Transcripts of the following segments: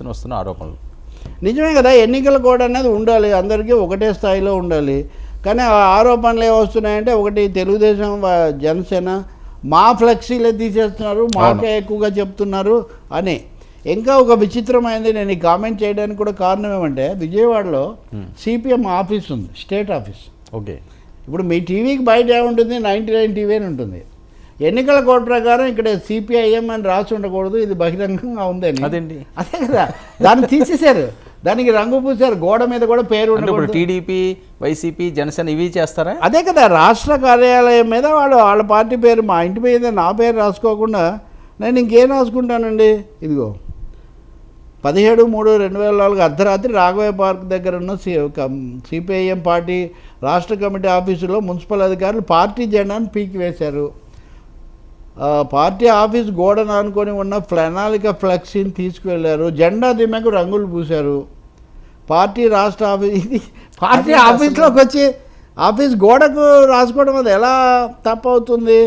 ఎత్తున వస్తున్న ఆరోపణలు. నిజమే కదా ఎన్నికల కోడ్ అనేది ఉండాలి అందరికీ ఒకటే స్థాయిలో ఉండాలి. కానీ ఆ ఆరోపణలు ఏ వస్తున్నాయంటే ఒకటి తెలుగుదేశం జనసేన మా ఫ్లెక్సీలే తీసేస్తున్నారు మాకే ఎక్కువగా చెప్తున్నారు అని. ఇంకా ఒక విచిత్రమైనది నేను ఈ కామెంట్ చేయడానికి కూడా కారణం ఏమంటే విజయవాడలో సిపిఎం ఆఫీస్ ఉంది స్టేట్ ఆఫీస్. ఓకే. ఇప్పుడు మీ టీవీకి బయట ఏముంటుంది? నైంటీ నైన్ టీవీ అని ఉంటుంది. ఎన్నికల కోడ్ ప్రకారం ఇక్కడ సిపిఐఎం అని రాసి ఉండకూడదు ఇది బహిరంగంగా ఉందని అదేంటి? అదే కదా దాన్ని తీసేశారు. దానికి రంగు పూసారు గోడ మీద కూడా పేరు ఉండకూడదు. టీడీపీ వైసీపీ జనసేన ఇవి చేస్తారా? అదే కదా రాష్ట్ర కార్యాలయం మీద వాళ్ళు వాళ్ళ పార్టీ పేరు మా ఇంటి మీద నా పేరు రాసుకోకుండా నేను ఇంకేం రాసుకుంటానండి? ఇదిగో పదిహేడు మూడు రెండు వేల నాలుగు అర్ధరాత్రి రాఘవయ్య పార్క్ దగ్గర ఉన్న సి సిపిఐఎం పార్టీ రాష్ట్ర కమిటీ ఆఫీసులో మున్సిపల్ అధికారులు పార్టీ జెండాను పీకి వేశారు. పార్టీ ఆఫీస్ గోడను ఆనుకొని ఉన్న ప్రణాళిక ఫ్లెక్సీని తీసుకువెళ్ళారు. జెండా దిమ్మకు రంగులు పూశారు. పార్టీ రాష్ట్ర ఆఫీస్ ఇది. పార్టీ ఆఫీస్లోకి వచ్చి ఆఫీస్ గోడకు రాసుకోవడం అది ఎలా తప్పవుతుంది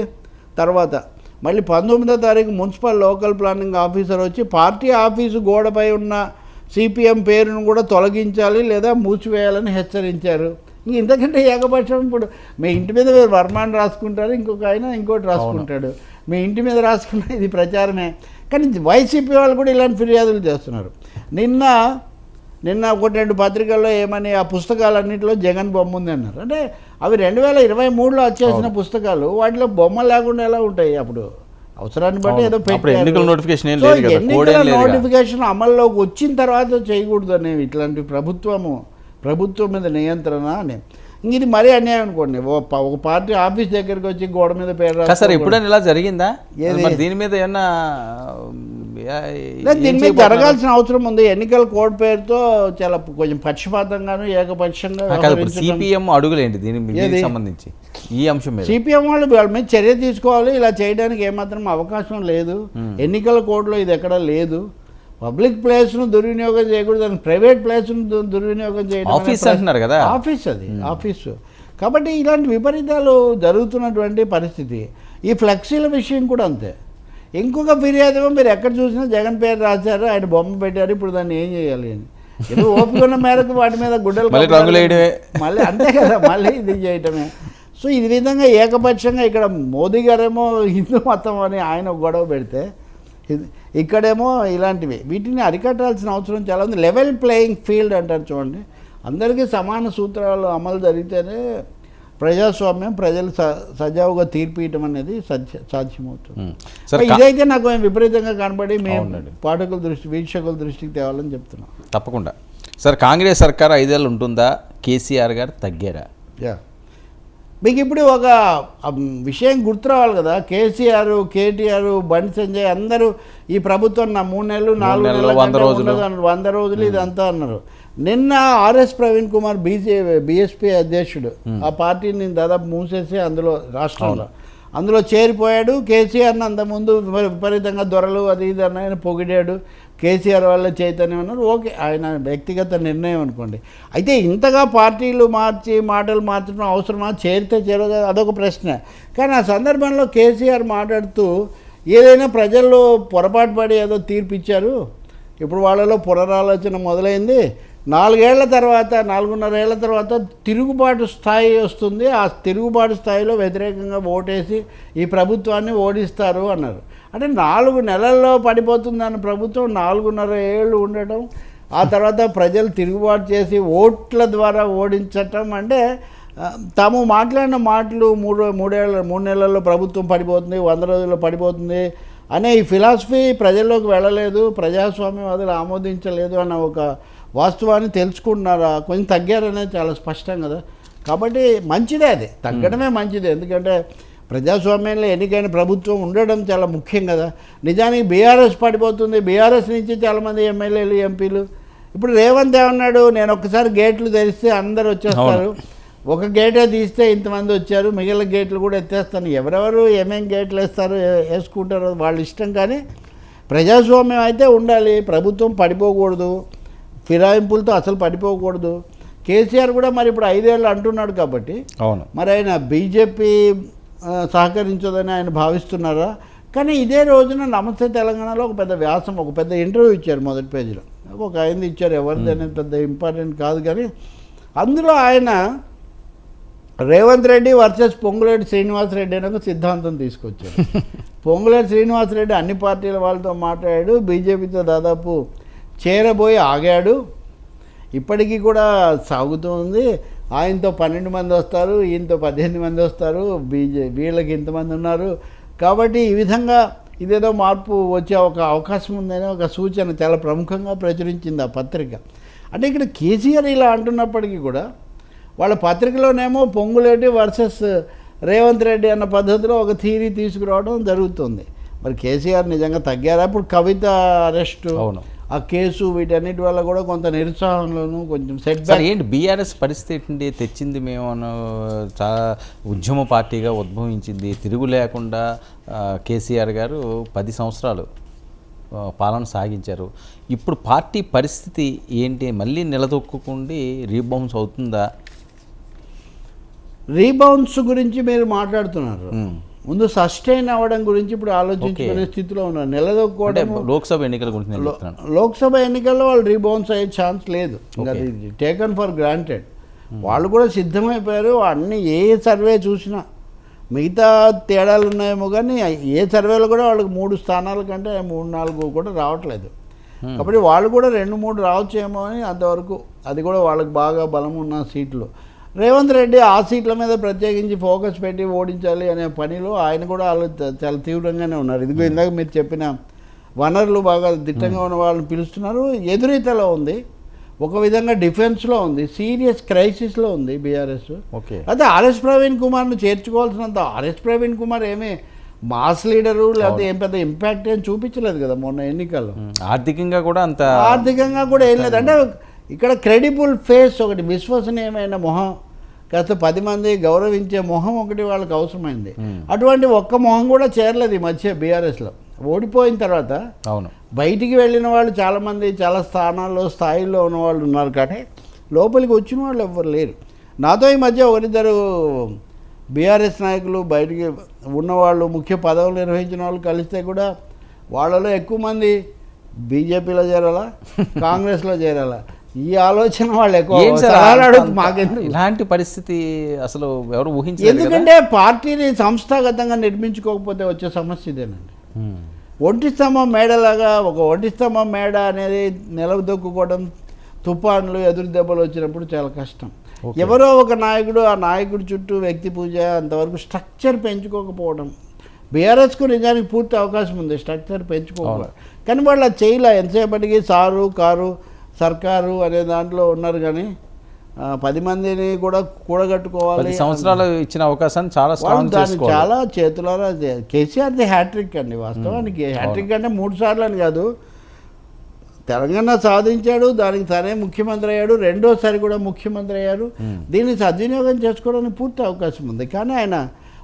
తర్వాత మళ్ళీ పంతొమ్మిదో తారీఖు మున్సిపల్ లోకల్ ప్లానింగ్ ఆఫీసర్ వచ్చి పార్టీ ఆఫీసు గోడపై ఉన్న సిపిఎం పేరును కూడా తొలగించాలి లేదా మూసివేయాలని హెచ్చరించారు. ఇంతకంటే ఏకపక్షం ఇప్పుడు మీ ఇంటి మీద మీరు వర్మాన్ని రాసుకుంటారు ఇంకొక ఆయన ఇంకోటి రాసుకుంటాడు. మీ ఇంటి మీద రాసుకున్న ఇది ప్రచారమే. కానీ వైసీపీ వాళ్ళు కూడా ఇలాంటి ఫిర్యాదులు చేస్తున్నారు. నిన్న నిన్న ఒకటి రెండు పత్రికల్లో ఏమని ఆ పుస్తకాలన్నింటిలో జగన్ బొమ్మ ఉంది అన్నారు. అంటే అవి రెండు వేల ఇరవై మూడులో వచ్చేసిన పుస్తకాలు వాటిలో బొమ్మ లేకుండా ఎలా ఉంటాయి అప్పుడు? అవసరాన్ని బట్టి. ఏదో. ఎన్నికల కదా, ఎన్నికల. నోటిఫికేషన్ అమల్లోకి వచ్చిన తర్వాత చేయకూడదు అనేవి ఇట్లాంటి ప్రభుత్వము. ప్రభుత్వం మీద నియంత్రణ అని. ఇది మరీ అన్యాయం అనుకోండి. ఒక పార్టీ ఆఫీస్ దగ్గరికి వచ్చి గోడ మీద పేరు సార్. ఎప్పుడైనా ఇలా జరిగిందా? దీని మీద ఏమన్నా దీని మీద? జరగాల్సిన అవసరం ఉంది. ఎన్నికల కోడ్ పేరుతో చాలా కొంచెం పక్షపాతంగాను ఏకపక్షంగా. సిపిఎం అడుగులేంటి దీని దీనికి? సంబంధించి ఈ అంశం మీద. సిపిఎం వాళ్ళు వాళ్ళ మీద చర్య తీసుకోవాలి. ఇలా చేయడానికి ఏమాత్రం అవకాశం లేదు. ఎన్నికల కోడ్లో ఇది ఎక్కడా లేదు. పబ్లిక్ ప్లేస్ను దుర్వినియోగం చేయకూడదు అని ప్రైవేట్ ప్లేస్ను దు- దుర్వినియోగం చేయడం ఆఫీస్ అంటున్నారు కదా. ఆఫీస్ అది ఆఫీసు. కాబట్టి ఇలాంటి విపరీతాలు జరుగుతున్నటువంటి పరిస్థితి. ఈ ఫ్లెక్సీల విషయం కూడా అంతే. ఇంకొక ఫిర్యాదు మీరు ఎక్కడ చూసినా జగన్ పేరు రాశారు ఆయన బొమ్మ పెట్టారు ఇప్పుడు దాన్ని ఏం చేయాలి అని. ఏదో ఓపిక ఉన్న మేరకు వాటి మీద గుడ్డలు మళ్ళీ అంతే కదా మళ్ళీ ఇది చేయటమే. సో ఈ విధంగా ఏకపక్షంగా ఇక్కడ మోదీ గారేమో హిందూ మతం అని ఆయన గొడవ పెడితే ఇది- ఇక్కడేమో ఇలాంటివి. వీటిని అరికట్టాల్సిన అవసరం చాలా ఉంది. లెవెల్ ప్లేయింగ్ ఫీల్డ్ అంటారు చూడండి. అందరికీ సమాన సూత్రాలు అమలు జరిగితేనే ప్రజాస్వామ్యం ప్రజలు స- సజావుగా తీర్పు ఇవ్వటం అనేది సత్య సాధ్యమవుతుంది. ఇదైతే నాకు విపరీతంగా కనబడి మేము. పాఠకుల దృష్టి వీక్షకుల దృష్టికి తేవాలని చెప్తున్నాం. తప్పకుండా. సార్ కాంగ్రెస్ సర్కార్ ఐదేళ్ళు ఉంటుందా? కేసీఆర్ గారు తగ్గారా? యా. మీకు ఇప్పుడు ఒక విషయం గుర్తు రావాలి కదా. కేసీఆర్ కేటీఆర్ బండి సంజయ్ అందరూ ఈ ప్రభుత్వం నా మూడు నెలలు నాలుగు నెలలు, వంద రోజులు. వంద రోజులు ఇదంతా అన్నారు. నిన్న RS Praveen Kumar BJ BSP అధ్యక్షుడు. ఆ పార్టీని దాదాపు మూసేసి అందులో రాష్ట్రంలో. అందులో చేరిపోయాడు. కేసీఆర్ని అంతకుముందు విప- విపరీతంగా దొరలు అది ఇది అని ఆయన పొగిడాడు. కేసీఆర్ వాళ్ళ చైతన్యం అన్నారు. ఓకే ఆయన వ్యక్తిగత నిర్ణయం అనుకోండి. అయితే ఇంతగా పార్టీలు మార్చి మాటలు మార్చడం అవసరమా? చేరితే చేరదు? అదొక ప్రశ్న. కానీ ఆ సందర్భంలో కేసీఆర్ మాట్లాడుతూ ఏదైనా ప్రజల్లో పొరపాటు పడి ఏదో తీర్పు ఇచ్చారు ఇప్పుడు వాళ్ళలో పునరాలోచన మొదలైంది. నాలుగేళ్ళ తర్వాత నాలుగున్నర ఏళ్ళ తర్వాత తిరుగుబాటు స్థాయి వస్తుంది. ఆ తిరుగుబాటు స్థాయిలో వ్యతిరేకంగా ఓటేసి ఈ ప్రభుత్వాన్ని ఓడిస్తారు అన్నారు. అంటే నాలుగు నెలల్లో పడిపోతుందన్న ప్రభుత్వం నాలుగున్నర ఏళ్ళు ఉండటం ఆ తర్వాత ప్రజలు తిరుగుబాటు చేసి ఓట్ల ద్వారా ఓడించటం అంటే తాము మాట్లాడిన మాటలు మూడు మూడేళ్ళ మూడు నెలల్లో ప్రభుత్వం పడిపోతుంది వంద రోజుల్లో పడిపోతుంది అనే ఈ ఫిలాసఫీ ప్రజల్లోకి వెళ్ళలేదు ప్రజాస్వామ్యం ప్రజాస్వామ్యవాదులు ఆమోదించలేదు అన్న ఒక వాస్తవాన్ని తెలుసుకుంటున్నారా? కొంచెం తగ్గారనేది చాలా స్పష్టం కదా. కాబట్టి మంచిదే అది. తగ్గడమే మంచిది. ఎందుకంటే ప్రజాస్వామ్యంలో ఎన్నికైన ప్రభుత్వం ఉండడం చాలా ముఖ్యం కదా. నిజానికి బీఆర్ఎస్ పడిపోతుంది. బీఆర్ఎస్ నుంచి చాలామంది ఎమ్మెల్యేలు ఎంపీలు. ఇప్పుడు రేవంత్ ఏమన్నాడు? నేను ఒక్కసారి గేట్లు తెరిస్తే అందరు వచ్చేస్తారు. ఒక గేటే తీస్తే ఇంతమంది వచ్చారు. మిగిలిన గేట్లు కూడా ఎత్తేస్తాను. ఎవరెవరు ఏమేం గేట్లు వేస్తారో వేసుకుంటారో వాళ్ళ ఇష్టం కానీ ప్రజాస్వామ్యం అయితే ఉండాలి. ప్రభుత్వం పడిపోకూడదు. ఫిరాయింపులతో అసలు పడిపోకూడదు. కేసీఆర్ కూడా మరి ఇప్పుడు ఐదేళ్ళు అంటున్నాడు కాబట్టి అవును. మరి ఆయన బీజేపీ సహకరించదని ఆయన భావిస్తున్నారా? కానీ ఇదే రోజున నమస్తే తెలంగాణలో ఒక పెద్ద వ్యాసం ఒక పెద్ద ఇంటర్వ్యూ ఇచ్చారు మొదటి పేజీలో. ఒక ఆయన ఇచ్చారు ఎవరిది అనేది పెద్ద ఇంపార్టెంట్ కాదు కానీ అందులో ఆయన రేవంత్ రెడ్డి వర్సెస్ పొంగులేటి శ్రీనివాసరెడ్డి అనే ఒక సిద్ధాంతం తీసుకొచ్చారు. పొంగులేటి శ్రీనివాసరెడ్డి అన్ని పార్టీల వాళ్ళతో మాట్లాడాడు బీజేపీతో దాదాపు చేరబోయి ఆగాడు. ఇప్పటికీ కూడా సాగుతుంది ఆయనతో పన్నెండు మంది వస్తారు ఈయనతో పద్దెనిమిది మంది వస్తారు బీజే వీళ్ళకి ఇంతమంది ఉన్నారు. కాబట్టి ఈ విధంగా ఇదేదో మార్పు వచ్చే ఒక అవకాశం ఉందనే ఒక సూచన చాలా ప్రముఖంగా ప్రచురించింది ఆ పత్రిక. అంటే ఇక్కడ కేసీఆర్ ఇలా అంటున్నప్పటికీ కూడా వాళ్ళ పత్రికలోనేమో పొంగులేటి వర్సెస్ రేవంత్ రెడ్డి అన్న పద్ధతిలో ఒక థీరీ తీసుకురావడం జరుగుతుంది. మరి కేసీఆర్ నిజంగా తగ్గారా? ఇప్పుడు కవిత అరెస్టు అవును. ఆ కేసు వీటన్నిటి వల్ల కూడా కొంత నిరుత్సాహంలోను కొంచెం సెట్ ఏంటి బీఆర్ఎస్ పరిస్థితి ఏంటి తెచ్చింది మేము అను చాలా ఉద్యమ పార్టీగా ఉద్భవించింది. తిరుగు లేకుండా కేసీఆర్ గారు పది సంవత్సరాలు పాలన సాగించారు. ఇప్పుడు పార్టీ పరిస్థితి ఏంటి? మళ్ళీ నిలదొక్కుండి రీబౌన్స్ అవుతుందా? రీబౌన్స్ గురించి మీరు మాట్లాడుతున్నారు. ముందు సస్టైన్ అవ్వడం గురించి ఇప్పుడు ఆలోచించుకునే స్థితిలో ఉన్నారు. నిలదొక్కోవడం లోక్సభ ఎన్నికల గురించి లోక్సభ ఎన్నికల్లో వాళ్ళు రీబౌన్స్ అయ్యే ఛాన్స్ లేదు. టేకన్ ఫర్ గ్రాంటెడ్ వాళ్ళు కూడా సిద్ధమైపోయారు. అన్ని ఏ సర్వే చూసినా మిగతా తేడాలు ఉన్నాయేమో కానీ ఏ సర్వేలో కూడా వాళ్ళకి మూడు స్థానాల కంటే మూడు నాలుగు కూడా రావట్లేదు. కాబట్టి వాళ్ళు కూడా రెండు మూడు రావచ్చేమో అని అంతవరకు అది కూడా వాళ్ళకి బాగా బలం ఉన్న సీట్లు. రేవంత్ రెడ్డి ఆ సీట్ల మీద ప్రత్యేకించి ఫోకస్ పెట్టి ఓడించాలి అనే పనిలో ఆయన కూడా ఆలో చాలా తీవ్రంగానే ఉన్నారు. ఇదిగో ఇందాక మీరు చెప్పిన వనరులు బాగా దిట్టంగా ఉన్న వాళ్ళని పిలుస్తున్నారు. ఎదురీతలో ఉంది. ఒక విధంగా డిఫెన్స్లో ఉంది. సీరియస్ క్రైసిస్లో ఉంది బీఆర్ఎస్. ఓకే. అయితే ఆర్ఎస్ ప్రవీణ్ కుమార్ను చేర్చుకోవాల్సినంత ఆర్ఎస్ ప్రవీణ్ కుమార్ ఏమీ మాస్ లీడరు లేకపోతే ఏం పెద్ద ఇంపాక్ట్ ఏం చూపించలేదు కదా మొన్న ఎన్నికల్లో. ఉమ్, ఆర్థికంగా కూడా అంత ఆర్థికంగా కూడా ఏం లేదు. అంటే ఇక్కడ క్రెడిబుల్ ఫేస్ ఒకటి విశ్వసనీయమైన మొహం. కాస్త పది మంది గౌరవించే మొహం ఒకటి వాళ్ళకి అవసరమైంది. అటువంటి ఒక్క మొహం కూడా చేరలేదు ఈ మధ్య బీఆర్ఎస్లో ఓడిపోయిన తర్వాత అవును. బయటికి వెళ్ళిన వాళ్ళు చాలామంది చాలా స్థానాల్లో స్థాయిల్లో ఉన్న వాళ్ళు ఉన్నారు కానీ లోపలికి వచ్చిన వాళ్ళు ఎవ్వరు లేరు. నాతో ఈ మధ్య ఒకరిద్దరు బీఆర్ఎస్ నాయకులు బయటికి ఉన్నవాళ్ళు ముఖ్య పదవులు నిర్వహించిన వాళ్ళు కలిస్తే కూడా వాళ్ళలో ఎక్కువ మంది బీజేపీలో చేరాలా కాంగ్రెస్లో చేరాలా ఈ ఆలోచన వాళ్ళు ఎక్కువ మాకెందుకు? ఇలాంటి పరిస్థితి అసలు ఎవరు కదా. ఎందుకంటే పార్టీని సంస్థాగతంగా నిర్మించుకోకపోతే వచ్చే సమస్య ఇదేనండి. ఒంటి స్తంభం మేడలాగా ఒక ఒంటి స్తంభం మేడ అనేది నిలదొక్కుకోవడం తుఫాన్లు ఎదురు దెబ్బలు వచ్చినప్పుడు చాలా కష్టం. ఎవరో ఒక నాయకుడు ఆ నాయకుడి చుట్టూ వ్యక్తి పూజ అంతవరకు స్ట్రక్చర్ పెంచుకోకపోవడం. బీఆర్ఎస్కు నిజానికి పూర్తి అవకాశం ఉంది స్ట్రక్చర్ పెంచుకోవాలి కానీ వాళ్ళు అది చేయలే. ఎంతసేపటికి సారు కారు సర్కారు అనే దాంట్లో ఉన్నారు కానీ పది మందిని కూడా కూడగట్టుకోవాలి సంవత్సరాలు ఇచ్చిన అవకాశాన్ని చాలా దాన్ని చాలా చేతులారా చే- కేసీఆర్ది హ్యాట్రిక్ అండి వాస్తవానికి. హ్యాట్రిక్ అంటే మూడు సార్లు అని కాదు. తెలంగాణ సాధించాడు దానికి తనే ముఖ్యమంత్రి అయ్యాడు రెండోసారి కూడా ముఖ్యమంత్రి అయ్యారు. దీన్ని సద్వినియోగం చేసుకోవడానికి పూర్తి అవకాశం ఉంది. కానీ ఆయన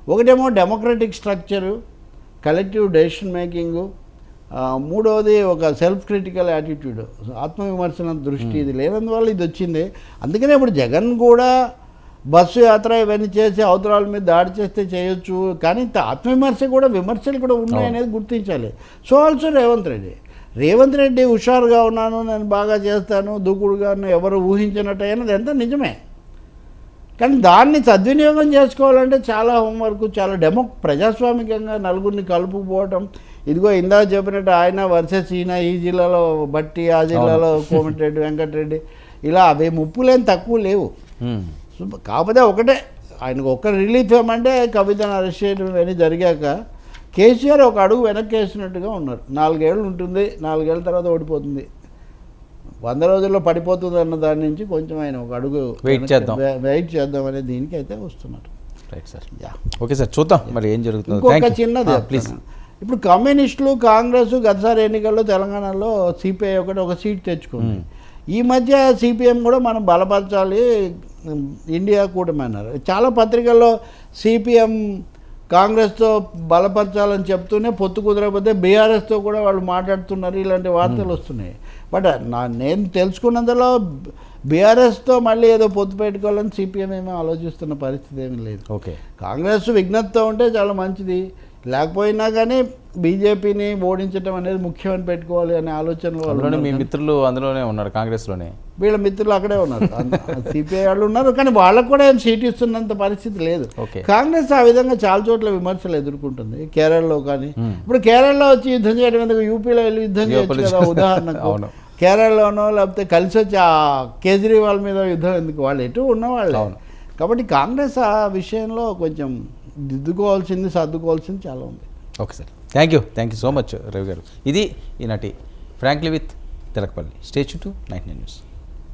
ఒకటేమో democratic structure collective decision making మూడవది ఒక సెల్ఫ్ క్రిటికల్ యాటిట్యూడ్ ఆత్మవిమర్శన దృష్టి. ఇది లేనందువల్ల ఇది వచ్చింది. అందుకనే ఇప్పుడు జగన్ కూడా బస్సు యాత్ర ఇవన్నీ చేసి అవతరాల మీద దాడి చేస్తే చేయొచ్చు కానీ ఇంత ఆత్మవిమర్శ కూడా విమర్శలు కూడా ఉన్నాయి అనేది గుర్తించాలి. సో ఆల్సో రేవంత్ రెడ్డి రేవంత్ రెడ్డి హుషారుగా ఉన్నాను నేను బాగా చేస్తాను దూకుడుగా ఉన్నాను, ఎవరు ఊహించినట్టు అయినది ఎంత నిజమే. కానీ దాన్ని సద్వినియోగం చేసుకోవాలంటే చాలా హోంవర్క్ చాలా డెమో ప్రజాస్వామికంగా నలుగురిని కలుపుకుపోవటం ఇదిగో ఇందాక చెప్పినట్టు ఆయన వర్సెస్ ఈయన ఈ జిల్లాలో బట్టి ఆ జిల్లాలో కోమటిరెడ్డి వెంకటరెడ్డి ఇలా అవి ముప్పులేం తక్కువ లేవు. కాకపోతే ఒకటే ఆయనకు ఒక్క రిలీఫ్ ఏమంటే కవితను అరెస్ట్ చేయడం ఇవన్నీ జరిగాక కేసీఆర్ ఒక అడుగు వెనక్కి వేసినట్టుగా ఉన్నారు. నాలుగేళ్ళు ఉంటుంది నాలుగేళ్ళ తర్వాత ఓడిపోతుంది. వంద రోజుల్లో పడిపోతుంది అన్న దాని నుంచి కొంచెం ఆయన ఒక అడుగు వెనక్కి- చేద్దాం. వెయిట్ చేద్దాం అనే దీనికి అయితే వస్తున్నారు. Right sir yeah okay sir చూద్దాం. మరి ఏం జరుగుతుందో. ఇంకొక చిన్నది ప్లీజ్ చెప్తాను. ఇప్పుడు కమ్యూనిస్టులు కాంగ్రెస్ గతసారి ఎన్నికల్లో తెలంగాణలో సిపిఐ ఒకటి ఒక సీట్ తెచ్చుకుంది. ఈ మధ్య సిపిఎం కూడా మనం బలపరచాలి. ఇండియా కూటమి అన్నారు. చాలా పత్రికల్లో సిపిఎం కాంగ్రెస్తో బలపరచాలని చెప్తూనే పొత్తు కుదరకపోతే బీఆర్ఎస్తో కూడా వాళ్ళు మాట్లాడుతున్నారు. ఇలాంటి వార్తలు వస్తున్నాయి. బట్ నా నేను తెలుసుకున్నందులో బీఆర్ఎస్తో మళ్ళీ ఏదో పొత్తు పెట్టుకోవాలని సిపిఎం ఏమీ ఆలోచిస్తున్న పరిస్థితి ఏమీ లేదు. ఓకే. కాంగ్రెస్ విఘ్నతతో ఉంటే చాలా మంచిది. లేకపోయినా కానీ బీజేపీని ఓడించడం అనేది ముఖ్యమని పెట్టుకోవాలి అనే ఆలోచన వాళ్ళు మీ. మిత్రులు అందులోనే ఉన్నారు కాంగ్రెస్లోనే వీళ్ళ మిత్రులు అక్కడే ఉన్నారు సిపిఐ వాళ్ళు ఉన్నారు కానీ వాళ్ళకు కూడా ఏం సీట్ ఇస్తున్నంత పరిస్థితి లేదు. కాంగ్రెస్ ఆ విధంగా చాలా చోట్ల విమర్శలు ఎదుర్కొంటుంది కేరళలో కానీ Hmm. ఇప్పుడు కేరళలో వచ్చి యుద్ధం చేయడం ఎందుకు యూపీలో వెళ్ళి యుద్ధం చేయొచ్చు యూపీలో కదా ఉదాహరణకు అవును. కేరళలోనో లేకపోతే కలిసి వచ్చి ఆ కేజ్రీవాల్ మీద యుద్ధం ఎందుకు వాళ్ళు ఎటు ఉన్నవాళ్ళే అవును. కాబట్టి కాంగ్రెస్ ఆ విషయంలో కొంచెం దిద్దుకోవాల్సింది సర్దుకోవాల్సింది చాలా ఉంది. Okay sir. Thank you thank you so much Ravi garu. ఇది ఈనాటి frankly with Tilakapalli. Stay tuned to nine news.